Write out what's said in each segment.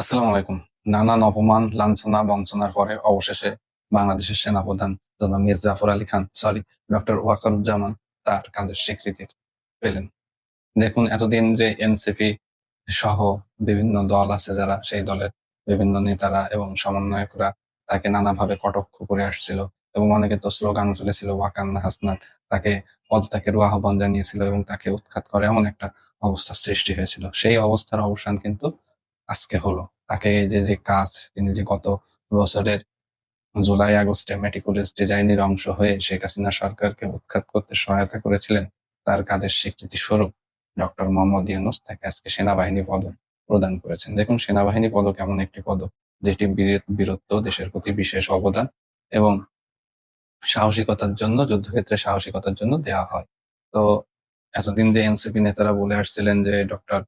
আসসালামু আলাইকুম। নানান অপমান, লাঞ্ছনা, বঞ্চনার পরে অবশেষে বাংলাদেশের সেনাপ্রধান জনাব মির জাফর আলী খান সরি ডক্টর ওয়াকারুজ্জামান তার কাজের স্বীকৃতি পেলেন। দেখুন, এতদিন যে এনসিপি সহ বিভিন্ন দল আছে যারা, সেই দলের বিভিন্ন নেতারা এবং সমন্বয়করা তাকে নানাভাবে কটক্ষ করে আসছিল এবং অনেকে তো স্লোগান তুলেছিল, ওয়াকান্না হাসনাত তাকে, পদত্যাগের আহ্বান জানিয়েছিল এবং তাকে উৎখাত করে এমন একটা অবস্থার সৃষ্টি হয়েছিল। সেই অবস্থার অবসান কিন্তু আজকে হলো। তাকে যে যে কাজ, তিনি যে গত বছরের জুলাই, আগস্টে মেটিকুলাস ডিজাইনের অংশ হয়ে শেখ হাসিনা সরকারকে উৎখাত করতে সহায়তা করেছিলেন, তার কাজের স্বীকৃতি স্বরূপ ডক্টর মোহাম্মদ ইউনুস তাকে আজকে সেনাবাহিনী পদক প্রদান করেছেন। দেখুন, সেনাবাহিনী পদক এমন একটি পদক যেটি বীর- বীরত্ব, দেশের প্রতি বিশেষ অবদান এবং সাহসিকতার জন্য, যুদ্ধক্ষেত্রে সাহসিকতার জন্য দেওয়া হয়। তো, এতদিন যে এনসিপি নেতারা বলে আসছিলেন যে, ডক্টর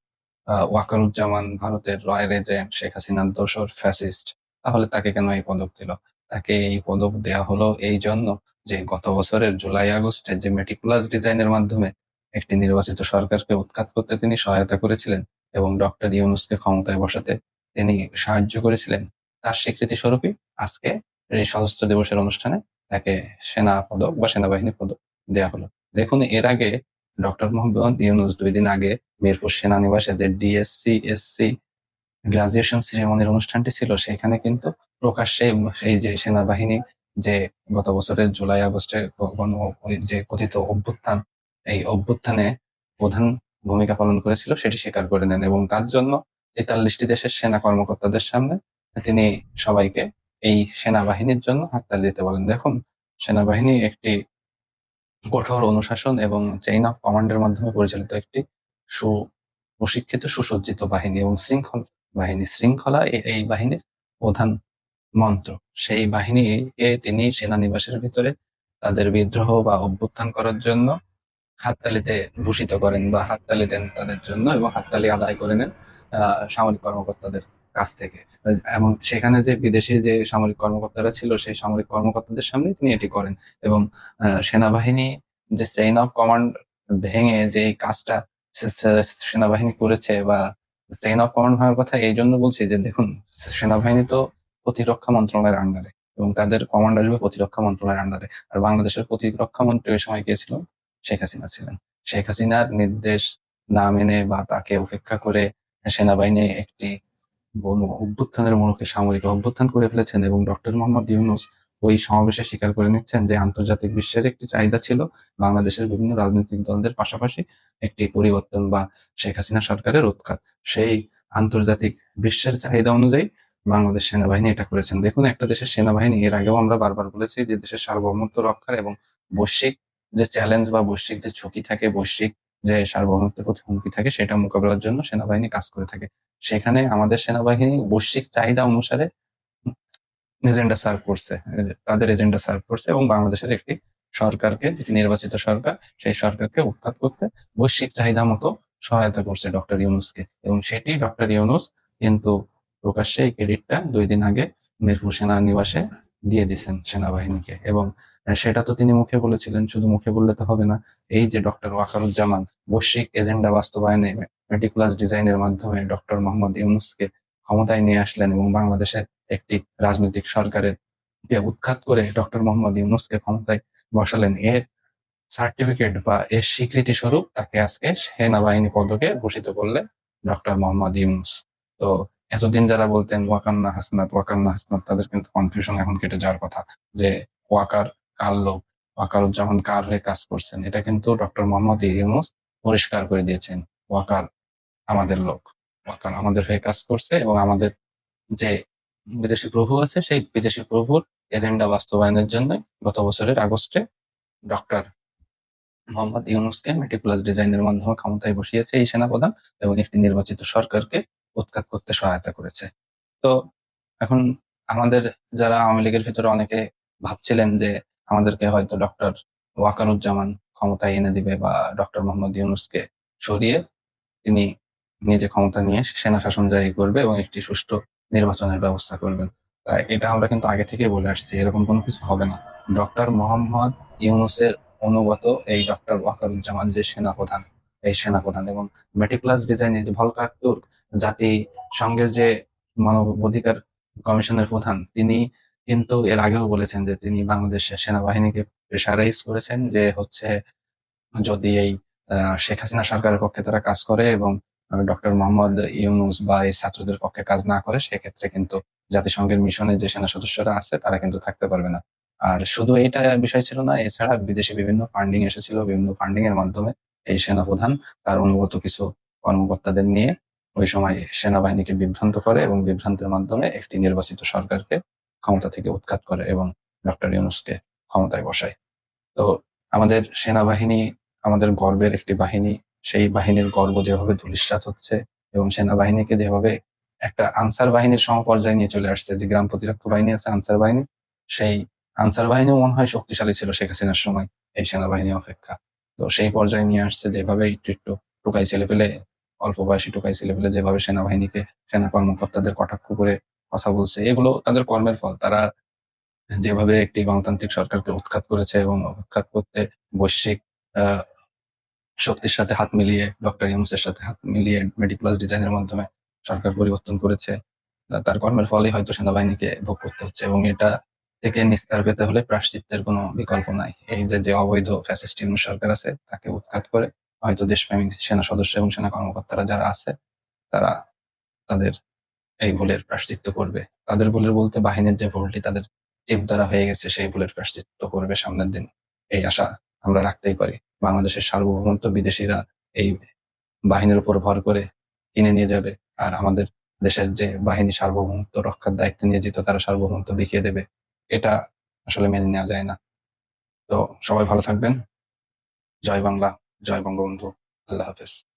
ওয়াকারুজ্জামান ভারতের রয়্যাল এজেন্ট শেখ হাসিনার দোসর ফ্যাসিস্ট, তাহলে তাকে কেন এই পদক দিল? তাকে এই পদক দেয়া হলো এই জন্য যে গত বছরের জুলাই আগস্টে যে মেটিকুলাস ডিজাইনের মাধ্যমে একটি নির্বাচিত সরকারকে উৎখাত করতে তিনি সহায়তা করেছিলেন এবং ডক্টর ইউনুসকে ক্ষমতায় বসাতে তিনি সাহায্য করেছিলেন, তার স্বীকৃতি স্বরূপই আজকে এই সশস্ত্র দিবসের অনুষ্ঠানে তাকে সেনা পদক বা সেনাবাহিনী পদক দেয়া হলো। দেখুন, এর আগে ডক্টর মোহাম্মদ ইউনুস দুই দিন আগে মিরপুর সেনানিবাসে যে ডিএসসি এসসি গ্রাজুয়েশন সেরেমনির অনুষ্ঠানটি ছিল, সেখানে কিন্তু প্রকাশ্যে এই যে সেনাবাহিনী যে গত বছরের জুলাই আগস্টে যে কথিত অভ্যুত্থান, এই অভ্যুত্থানে প্রধান ভূমিকা পালন করেছিল, সেটি স্বীকার করে নেন এবং তার জন্য তেতাল্লিশটি দেশের সেনা কর্মকর্তাদের সামনে তিনি সবাইকে এই সেনাবাহিনীর জন্য হাততালি দিতে বলেন। দেখুন, সেনাবাহিনী একটি কঠোর অনুশাসন এবং চেইন অফ কমান্ডের মাধ্যমে পরিচালিত একটি সু প্রশিক্ষিত সুসজ্জিত বাহিনী এবং শৃঙ্খল, বাহিনী, শৃঙ্খলা এই বাহিনীর প্রধান মন্ত্র। সেই বাহিনীকে তিনি সেনানিবাসের ভিতরে তাদের বিদ্রোহ বা অভ্যুত্থান করার জন্য হাততালিতে ভূষিত করেন বা হাততালি দেন তাদের জন্য এবং হাততালি আদায় করে নেন সামরিক কর্মকর্তাদের। কাছ থেকে। এবং সেখানে যে বিদেশি যে সামরিক কর্মকর্তারা ছিল, সেই সামরিক কর্মকর্তাদের সামনে তিনি এটি করেন। এবং সেনাবাহিনী যে চেইন অফ কমান্ড ভেঙে যে কাজটা সেনাবাহিনী করেছে বা চেইন অফ কমান্ড ভাঙার কথা, এই জন্য বলছি যে দেখুন, সেনাবাহিনী তো প্রতিরক্ষা মন্ত্রণালয়ের আন্ডারে এবং তাদের কমান্ড আসবে প্রতিরক্ষা মন্ত্রণালয়ের আন্ডারে আর বাংলাদেশের প্রতিরক্ষা মন্ত্রী ওই সময় কে ছিল? শেখ হাসিনা ছিলেন। শেখ হাসিনার নির্দেশ না মেনে বা তাকে উপেক্ষা করে সেনাবাহিনী একটি অভ্যুত্থানের মুখে সামরিক অভ্যুত্থান করে ফেলেছেন এবং ডক্টর মোহাম্মদ ইউনুস ওই সমাবেশে স্বীকার করে নিচ্ছেন যে আন্তর্জাতিক বিশ্বের একটি চাহিদা ছিল বাংলাদেশের বিভিন্ন রাজনৈতিক দলদের পাশাপাশি একটি পরিবর্তন বা শেখ হাসিনা সরকারের উৎখাত। সেই আন্তর্জাতিক বিশ্বের চাহিদা অনুযায়ী বাংলাদেশ সেনাবাহিনী এটা করেছেন। দেখুন, একটা দেশের সেনাবাহিনী, এর আগেও আমরা বারবার বলেছি যে দেশের সার্বভৌমত্ব রক্ষার এবং বৈশ্বিক যে চ্যালেঞ্জ বা বৈশ্বিক যে ঝুঁকি থাকে, বৈশ্বিক যে সার্বভৌমত্বের প্রতি হুমকি থাকে সেটা মোকাবেলার জন্য সেনাবাহিনী কাজ করে থাকে। সেখানে আমাদের সেনাবাহিনী বৈশ্বিক চাহিদা অনুসারে এজেন্ডা সার্ভ করছে। তাদের এজেন্ডা সার্ভ করছে এবং বাংলাদেশের একটি সরকারকে, যেটি নির্বাচিত সরকার, সেই সরকারকে উৎখাত করতে বৈশ্বিক চাহিদা মতো সহায়তা করছে ডক্টর ইউনুসকে। এবং সেটি ডক্টর ইউনুস কিন্তু প্রকাশ্যে এই ক্রেডিটটা দুই দিন আগে মিরপুর সেনানিবাসে দিয়ে দিয়েছেন সেনাবাহিনীকে। এবং সেটা তো তিনি মুখে বলেছিলেন, শুধু মুখে বললে তো হবে না। এই যে ডক্টর ওয়াকারুজ্জামান বৈশ্বিক এজেন্ডা বাস্তবায়নে মেটিকুলাস ডিজাইনের মাধ্যমে ডক্টর মোহাম্মদ ইউনুসকে ক্ষমতায় নিয়ে আসলেন এবং বাংলাদেশের একটি রাজনৈতিক সরকারের উৎখাত করে ডক্টর মোহাম্মদ ইউনুসকে ক্ষমতায় বসালেন এর সার্টিফিকেট বা এর স্বীকৃতি স্বরূপ তাকে আজকে সেনাবাহিনী পদকে ভূষিত করলেন ডক্টর মোহাম্মদ ইউনুস। তো এতদিন যারা বলতেন ওয়াকান্না হাসনাত ওয়াকান্না হাসনাত, তাদের কিন্তু কনফিউশন এখন কেটে যাওয়ার কথা যে ওয়াকার কার লোক ওয়াকারুজ্জামান কার হয়ে কাজ করছেন, এটা কিন্তু ডক্টর মোহাম্মদ ইউনুস পরিষ্কার করে দিয়েছেন। ওয়াকার আমাদের লোক, ওয়াকার আমাদের হয়ে কাজ করছে এবং আমাদের যে বিদেশি প্রভু আছে, সেই বিদেশি প্রভুর এজেন্ডা বাস্তবায়নের জন্য গত বছরের আগস্টে ডক্টর মোহাম্মদ ইউনুসকে মেটিকুলাস ডিজাইনের মাধ্যমে ক্ষমতায় বসিয়েছে এই সেনাপ্রধান এবং একটি নির্বাচিত সরকারকে উৎখাত করতে সহায়তা করেছে। তো এখন আমাদের যারা আওয়ামী লীগের ভিতরে অনেকে ভাবছিলেন যে আমাদেরকে হয়তো ডক্টর ওয়াকারুজ্জামান ক্ষমতায় এনে দিবে বা ডক্টর মোহাম্মদ ইউনুসকে সরিয়ে তিনি নিজে ক্ষমতা নিয়ে সেনা শাসন জারি করবে এবং একটি সুষ্ঠু নির্বাচনের ব্যবস্থা করবেন। তাই এটা আমরা কিন্তু আগে থেকেই বলে আসছি, এরকম কোনো কিছু হবে না। ডক্টর মোহাম্মদ ইউনুসের অনুগত এই ডক্টর ওয়াকারুজ্জামান যে সেনাপ্রধান, এই সেনাপ্রধান এবং মেটিকুলাস ডিজাইনের যে ভলকাতুর জাতি সঙ্গের যে মানবাধিকার কমিশনের প্রধান, তিনি কিন্তু এর আগেও বলেছেন যে তিনি বাংলাদেশের সেনাবাহিনীকে প্রেশারাইজ করেছেন যে হচ্ছে যদি এই শেখ হাসিনা সরকারের পক্ষে তারা কাজ করে এবং ডক্টর মোহাম্মদ ইউনুস বা এই ছাত্রদের পক্ষে কাজ না করে, সেক্ষেত্রে কিন্তু জাতিসংঘের মিশনে যে সেনা সদস্যরা আছে, তারা কিন্তু থাকতে পারবে না। আর শুধু এটা বিষয় ছিল না, এছাড়া বিদেশে বিভিন্ন ফান্ডিং এসেছিল, বিভিন্ন ফান্ডিং এর মাধ্যমে এই সেনাপ্রধান তার অনুগত কিছু কর্মকর্তাদের নিয়ে ওই সময় সেনাবাহিনীকে বিভ্রান্ত করে এবং বিভ্রান্তের মাধ্যমে একটি নির্বাচিত সরকারকে ক্ষমতা থেকে উৎখাত করে এবং ডক্টর ইউনুসকে ক্ষমতায় বসায়। তো আমাদের সেনাবাহিনী, আমাদের গর্বের একটি বাহিনী, সেই বাহিনীর গর্ব যেভাবে ধূলিসাৎ হচ্ছে এবং সেনাবাহিনীকে যেভাবে একটা আনসার বাহিনীর সমপর্যায়ে নিয়ে চলে আসছে, যে গ্রাম প্রতিরক্ষা বাহিনী আছে, আনসার বাহিনী, সেই আনসার বাহিনীও মনে হয় শক্তিশালী ছিল শেখ হাসিনার সময় এই সেনাবাহিনী অপেক্ষা। তো সেই পর্যায়ে নিয়ে আসছে যেভাবে একটু টুকাই ছেলে পেলে অল্প বয়সী টুকাই ছেলে পেলে যেভাবে সেনাবাহিনীকে সেনা কর্মকর্তাদের কটাক্ষ করে কথা বলছে, এগুলো তাদের কর্মের ফল। তারা যেভাবে একটি গণতান্ত্রিক সরকারকে উৎখাত করেছে এবং উৎখাত করতে বৈশ্বিক শক্তির সাথে হাত মিলিয়ে, ডক্টর ইউনুসের সাথে হাত মিলিয়ে মেডিক্লাস ডিজাইনের মাধ্যমে সরকার পরিবর্তন করেছে তার কর্মের ফলেই হয়তো সেনাবাহিনীকে ভোগ করতে হচ্ছে এবং এটা থেকে নিস্তার পেতে হলে প্রাশ্চিত্যের কোনো বিকল্প নাই। এই যে যে অবৈধ ফ্যাসিস্ট ইউনুস সরকার আছে, তাকে উৎখাত করে হয়তো দেশপ্রেমিক সেনা সদস্য এবং সেনা কর্মকর্তারা যারা আছে, তারা তাদের এই ভুলের প্রাশ্চিত্য করবে। তাদের ভুলের বলতে বাহিনীর যে ভুলটি তাদের চিপ দ্বারা হয়ে গেছে, সেই ভুলের প্রাশ্চিত্য করবে সামনের দিন। এই আশা আমরা রাখতেই পারি। বাংলাদেশের সার্বভৌমত্ব বিদেশিরা এই বাহিনীর উপর ভর করে কিনে নিয়ে যাবে আর আমাদের দেশের যে বাহিনী সার্বভৌমত্ব রক্ষার দায়িত্ব নিয়ে যেত, তারা সার্বভৌমত্ব দেখিয়ে দেবে। এটা আসলে মেনে নেওয়া যায় না। তো সবাই ভালো থাকবেন। জয় বাংলা, জয় বঙ্গবন্ধু। আল্লাহ হাফেজ।